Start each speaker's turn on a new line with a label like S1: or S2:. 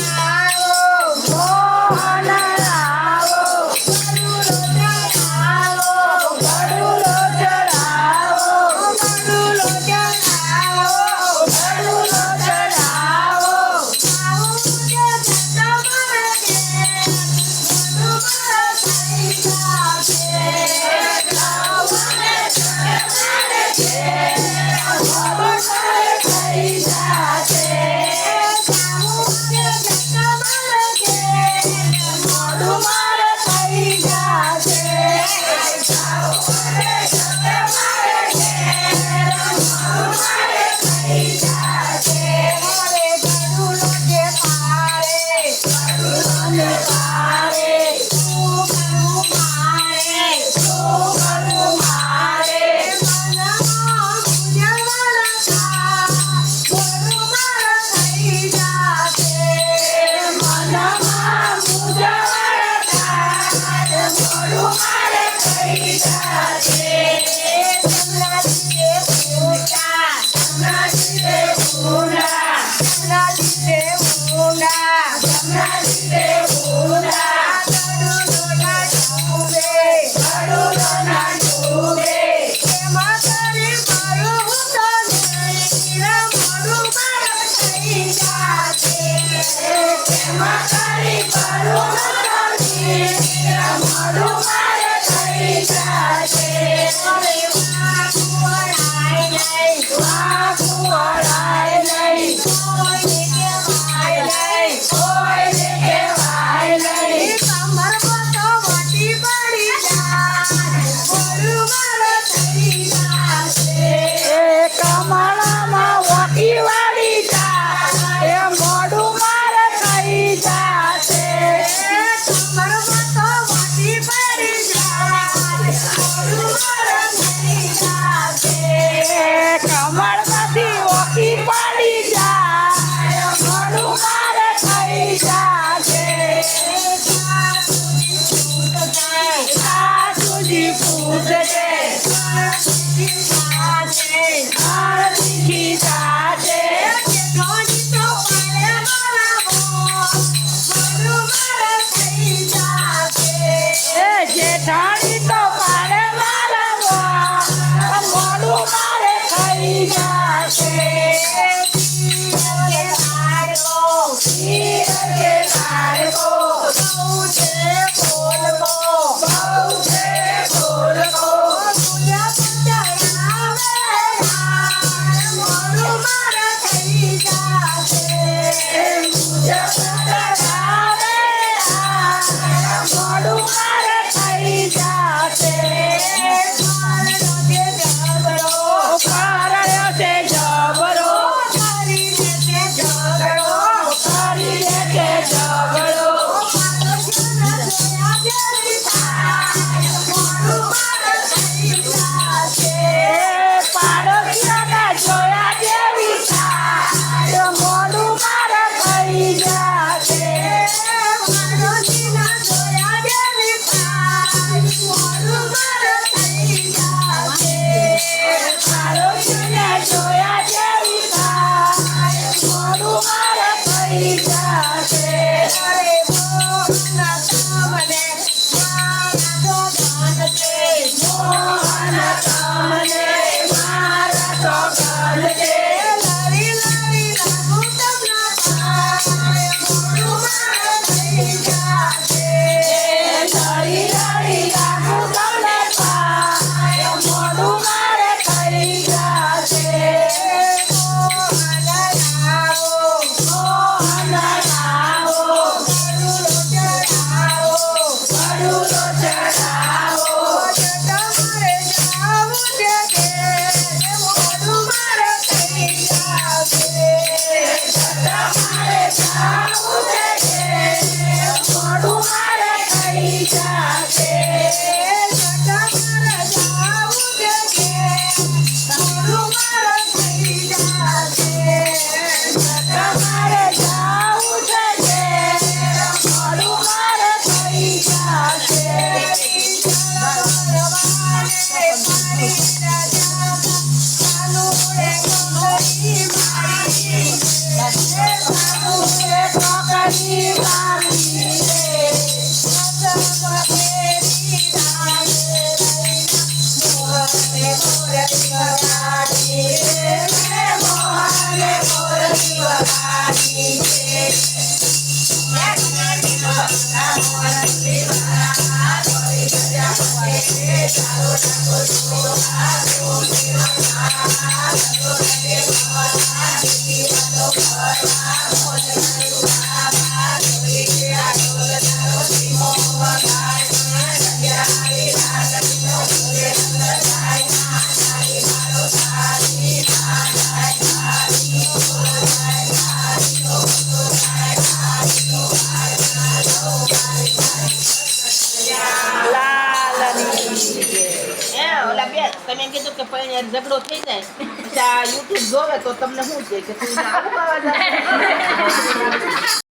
S1: Bye. એ
S2: Amiga, 자 તમે એમ કીધું કે ઝઘડો થઈ જાય યુટ્યુબ જોવે તો તમને શું છે કે તું